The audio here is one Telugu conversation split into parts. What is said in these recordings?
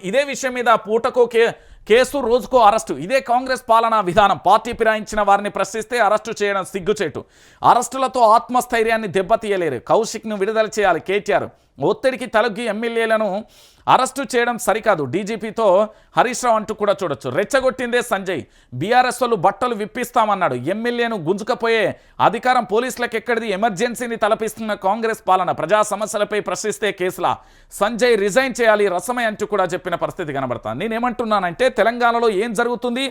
ఇదే విషయం మీద పూటకో కే కేసు రోజుకో అరెస్టు. ఇదే కాంగ్రెస్ పాలనా విధానం. పార్టీ ఫిరాయించిన వారిని ప్రశ్నిస్తే అరెస్టు చేయడం సిగ్గుచేటు. అరెస్టులతో ఆత్మస్థైర్యాన్ని దెబ్బతీయలేరు. కౌశిక్ను విడుదల చేయాలి కేటీఆర్. ఒత్తిడికి తలొగ్గి ఎమ్మెల్యేలను అరెస్టు చేయడం సరికాదు. డీజీపీతో హరీష్ రావు అంటూ కూడా చూడొచ్చు. రెచ్చగొట్టిందే సంజయ్. బీఆర్ఎస్ వాళ్ళు బట్టలు విప్పిస్తామన్నాడు. ఎమ్మెల్యేను గుంజుకపోయే అధికారం పోలీసులకు ఎక్కడిది ఎమర్జెన్సీని తలపిస్తున్న కాంగ్రెస్ పాలన. ప్రజా సమస్యలపై ప్రశ్నిస్తే కేసులా. సంజయ్ రిజైన్ చేయాలి రసమై అంటూ కూడా చెప్పిన పరిస్థితి కనబడతాను నేనేమంటున్నానంటే తెలంగాణలో ఏం జరుగుతుంది?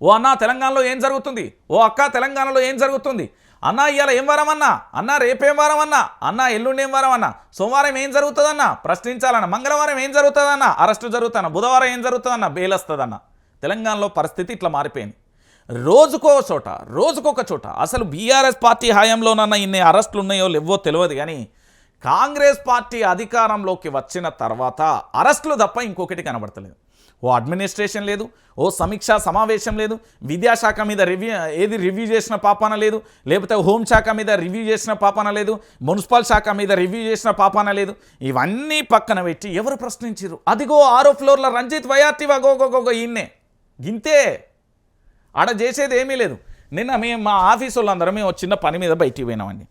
ఓ అన్న తెలంగాణలో ఏం జరుగుతుంది? ఓ అక్క తెలంగాణలో ఏం జరుగుతుంది? అన్న ఇవాళ ఏం వారం అన్నా? అన్న రేపేం వారం అన్నా? అన్న ఎల్లుండి ఏం వారం అన్నా? సోమవారం ఏం జరుగుతుందన్న? ప్రశ్నించాలన్న. మంగళవారం ఏం జరుగుతుందన్న? అరెస్టు జరుగుతాన బుధవారం ఏం జరుగుతుందన్న? బెయిల్ వస్తుందన్న తెలంగాణలో పరిస్థితి ఇట్లా మారిపోయింది. రోజుకో చోట రోజుకొక చోట అసలు బీఆర్ఎస్ పార్టీ హయాంలోనన్న ఇన్ని అరెస్టులు ఉన్నాయో లేవో తెలియదు కానీ కాంగ్రెస్ పార్టీ అధికారంలోకి వచ్చిన తర్వాత అరెస్టులు తప్ప ఇంకొకటి కనబడతలేదు. ఓ అడ్మినిస్ట్రేషన్ లేదు ఓ సమీక్ష సమావేశం లేదు విద్యాశాఖ మీద రివ్యూ ఏది రివ్యూ చేసిన పాపాన లేదు లేకపోతే హోంశాఖ మీద రివ్యూ చేసిన పాపాన లేదు మున్సిపల్ శాఖ మీద రివ్యూ చేసిన పాపాన లేదు ఇవన్నీ పక్కన పెట్టి ఎవరు ప్రశ్నించారు అదిగో ఆరో ఫ్లోర్లో రంజిత్ వయార్తి గోగోగోగో ఈయన్నే గింతే. ఆడ చేసేది ఏమీ లేదు. నిన్న మేము మా ఆఫీస్ వాళ్ళందరం మేము ఒక చిన్న పని మీద బయటికి పోయినామండి.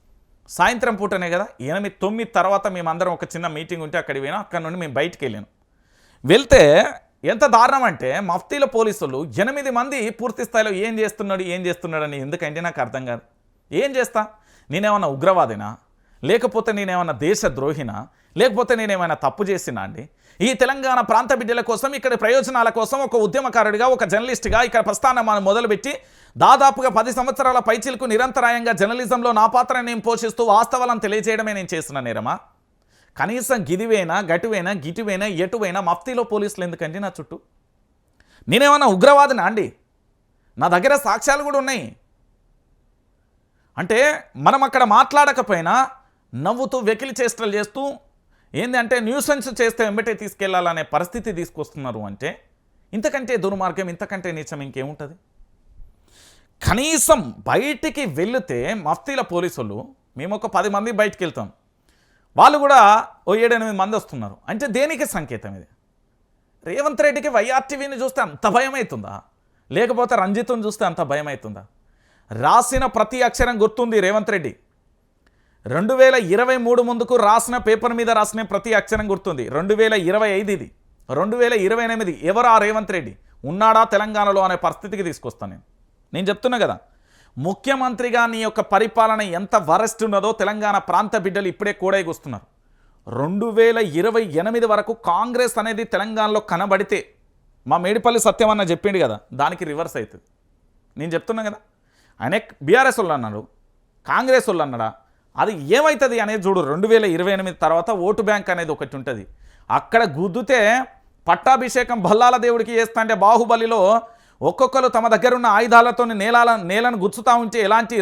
సాయంత్రం పూటనే కదా ఎనిమిది తొమ్మిది తర్వాత మేమందరం ఒక చిన్న మీటింగ్ ఉంటే అక్కడికి పోయినాం అక్కడ నుండి మేము బయటికి వెళ్ళాను. వెళ్తే ఎంత దారుణం అంటే మఫ్తీల పోలీసులు ఎనిమిది మంది పూర్తి స్థాయిలో ఏం చేస్తున్నాడు ఏం చేస్తున్నాడని ఎందుకంటే నాకు అర్థం కాదు. ఏం చేస్తా? నేనేమన్నా ఉగ్రవాదినా? లేకపోతే నేనేమన్నా దేశద్రోహినా లేకపోతే నేనేమైనా తప్పు చేసినా అండి? ఈ తెలంగాణ ప్రాంత బిడ్డల కోసం ఇక్కడ ప్రయోజనాల కోసం ఒక ఉద్యమకారుడిగా ఒక జర్నలిస్ట్గా ఇక్కడ ప్రస్థానం మొదలుపెట్టి దాదాపుగా పది సంవత్సరాల పైచిలకు నిరంతరాయంగా జర్నలిజంలో నా పాత్ర నేను పోషిస్తూ వాస్తవాలను తెలియజేయడమే నేను చేస్తున్నా నేరమా? కనీసం గిదివేనా గటివేనా గిటివేనా ఎటువైనా మఫ్తీలో పోలీసులు ఎందుకండి నా చుట్టూ? నేనేమన్నా ఉగ్రవాదినా అండి? నా దగ్గర సాక్ష్యాలు కూడా ఉన్నాయి. అంటే మనం అక్కడ మాట్లాడకపోయినా నవ్వుతూ వెకిలి చేష్టలు చేస్తూ ఏంది అంటే న్యూసెన్స్ చేస్తే వెంబటే తీసుకెళ్ళాలనే పరిస్థితి తీసుకొస్తున్నారు అంటే ఇంతకంటే దుర్మార్గం ఇంతకంటే నీచం ఇంకేముంటుంది? కనీసం బయటికి వెళితే మఫ్తీల పోలీసులు మేము ఒక పది మంది బయటికి వెళ్తాం వాళ్ళు కూడా ఓ ఏడెనిమిది మంది వస్తున్నారు. అంటే దేనికి సంకేతం ఇది? రేవంత్ రెడ్డికి వైఆర్టీవీని చూస్తే అంత భయం అవుతుందా లేకపోతే రంజిత్ను చూస్తే అంత భయం అవుతుందా రాసిన ప్రతి అక్షరం గుర్తుంది రేవంత్ రెడ్డి. రెండు వేల ఇరవై మూడు ముందుకు రాసిన పేపర్ మీద రాసిన ప్రతి అక్షరం గుర్తుంది. రెండు వేల ఇరవై ఐదు ఇది. రెండు వేల ఇరవై ఎనిమిది ఎవరు ఆ రేవంత్ రెడ్డి? ఉన్నాడా తెలంగాణలో అనే పరిస్థితికి తీసుకొస్తాను నేను. నేను చెప్తున్నా కదా ముఖ్యమంత్రిగా నీ యొక్క పరిపాలన ఎంత వరస్ట్ ఉన్నదో తెలంగాణ ప్రాంత బిడ్డలు ఇప్పుడే కూడైకొస్తున్నారు రెండు వేల ఇరవై ఎనిమిది వరకు కాంగ్రెస్ అనేది తెలంగాణలో కనబడితే మా మేడిపల్లి సత్యం అన్న చెప్పిండు కదా దానికి రివర్స్ అవుతుంది. నేను చెప్తున్నా కదా. ఆయన బీఆర్ఎస్ వాళ్ళు అన్నాడు కాంగ్రెస్ వాళ్ళు అన్నాడా అది ఏమవుతుంది అనేది చూడు రెండు వేల ఇరవై ఎనిమిది తర్వాత ఓటు బ్యాంక్ అనేది ఒకటి ఉంటుంది. అక్కడ గుద్దుతే పట్టాభిషేకం భల్లాల దేవుడికి చేస్తా అంటే బాహుబలిలో ఒక్కొక్కరు తమ దగ్గర ఉన్న ఆయుధాలతో నేలాల నేలను గుచ్చుతా ఉంటే ఎలాంటి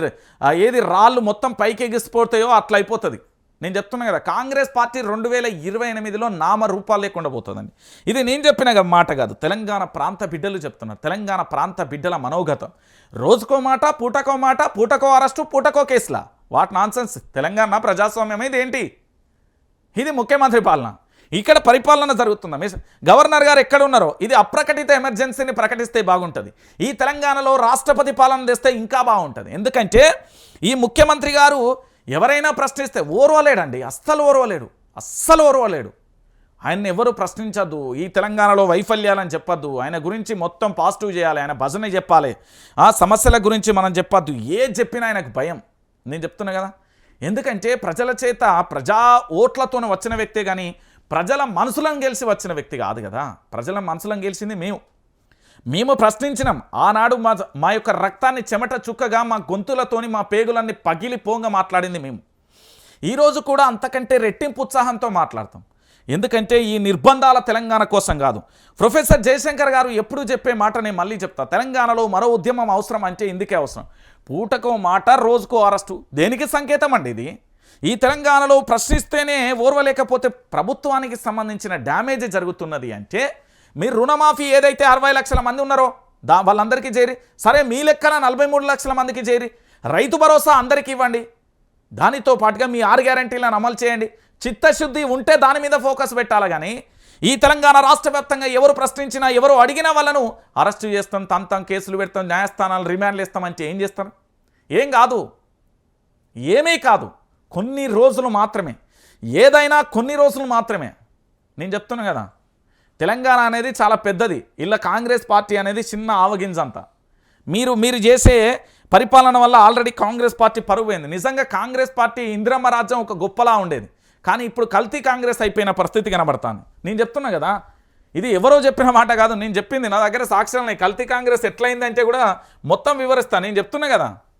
ఏది రాళ్ళు మొత్తం పైకి ఎగిసిపోతాయో అట్లా అయిపోతుంది నేను చెప్తున్నా కదా కాంగ్రెస్ పార్టీ రెండు వేల ఇరవై ఎనిమిదిలో నామ రూపాలు లేకుండా పోతుందండి. ఇది నేను చెప్పిన మాట కాదు తెలంగాణ ప్రాంత బిడ్డలు చెప్తున్నారు. తెలంగాణ ప్రాంత బిడ్డల మనోగతం. రోజుకో మాట పూటకో మాట పూటకో అరెస్టు పూటకో కేసులా? What nonsense? తెలంగాణ ప్రజాస్వామ్యం ఇది ఏంటి ఇది ముఖ్యమంత్రి పాలన. ఇక్కడ పరిపాలన జరుగుతుందా. మీ గవర్నర్ గారు ఎక్కడ ఉన్నారో ఇది అప్రకటిత ఎమర్జెన్సీని ప్రకటిస్తే బాగుంటుంది. ఈ తెలంగాణలో రాష్ట్రపతి పాలన తెస్తే ఇంకా బాగుంటుంది. ఎందుకంటే ఈ ముఖ్యమంత్రి గారు ఎవరైనా ప్రశ్నిస్తే ఓర్వలేడండి. అస్సలు ఓర్వలేడు. అస్సలు ఓర్వలేడు. ఆయన్ని ఎవరు ప్రశ్నించద్దు. ఈ తెలంగాణలో వైఫల్యాలని చెప్పొద్దు. ఆయన గురించి మొత్తం పాజిటివ్ చేయాలి. ఆయన భజన చెప్పాలి. ఆ సమస్యల గురించి మనం చెప్పొద్దు. ఏ చెప్పినా ఆయనకు భయం. నేను చెప్తున్నా కదా. ఎందుకంటే ప్రజల చేత ప్రజా ఓట్లతో వచ్చిన వ్యక్తే కానీ ప్రజల మనసులను గెలిచి వచ్చిన వ్యక్తి కాదు కదా. ప్రజల మనసులను గెలిచింది మేము. మేము ప్రశ్నించినాం ఆనాడు మా మా యొక్క రక్తాన్ని చెమట చుక్కగా మా గొంతులతోని మా పేగులన్నీ పగిలి పోంగా మాట్లాడింది మేము. ఈరోజు కూడా అంతకంటే రెట్టింపు ఉత్సాహంతో మాట్లాడతాం. ఎందుకంటే ఈ నిర్బంధాల తెలంగాణ కోసం కాదు. ప్రొఫెసర్ జయశంకర్ గారు ఎప్పుడు చెప్పే మాట నేను మళ్ళీ చెప్తా. తెలంగాణలో మరో ఉద్యమం అవసరం అంటే ఇందుకే అవసరం. పూటకో మాట రోజుకో అరెస్టు. దేనికి సంకేతం అండి ఇది? ఈ తెలంగాణలో ప్రశ్నిస్తేనే ఓర్వలేకపోతే ప్రభుత్వానికి సంబంధించిన డ్యామేజ్ జరుగుతున్నది అంటే మీరు రుణమాఫీ ఏదైతే అరవై లక్షల మంది ఉన్నారో దా వాళ్ళందరికీ చేరి సరే మీ లెక్కన నలభై మూడు లక్షల మందికి చేరి రైతు భరోసా అందరికీ ఇవ్వండి. దానితో పాటుగా మీ ఆరు గ్యారంటీలను అమలు చేయండి. చిత్తశుద్ధి ఉంటే దాని మీద ఫోకస్ పెట్టాలి కానీ ఈ తెలంగాణ రాష్ట్ర వ్యాప్తంగా ఎవరు ప్రశ్నించినా ఎవరు అడిగినా వాళ్ళను అరెస్టు చేస్తాం తంతం కేసులు పెడతాం న్యాయస్థానాలు రిమాండ్లు ఇస్తామంటే ఏం చేస్తాం ఏం కాదు. ఏమీ కాదు. కొన్ని రోజులు మాత్రమే. ఏదైనా కొన్ని రోజులు మాత్రమే. నేను చెప్తున్నాను కదా తెలంగాణ అనేది చాలా పెద్దది. ఇలా కాంగ్రెస్ పార్టీ అనేది చిన్న ఆవగింజంత. మీరు మీరు చేసే పరిపాలన వల్ల ఆల్రెడీ కాంగ్రెస్ పార్టీ పరుగు నిజంగా కాంగ్రెస్ పార్టీ ఇందిరమ్మ రాజ్యం ఒక గొప్పలా ఉండేది. కానీ ఇప్పుడు కల్తీ కాంగ్రెస్ అయిపోయిన పరిస్థితి కనబడుతుంది. నేను చెప్తున్నా కదా ఇది ఎవరో చెప్పిన మాట కాదు. నేను చెప్పింది నా దగ్గర సాక్ష్యాలు కల్తీ కాంగ్రెస్ ఎట్లయిందంటే కూడా మొత్తం వివరిస్తాను నేను చెప్తున్నా కదా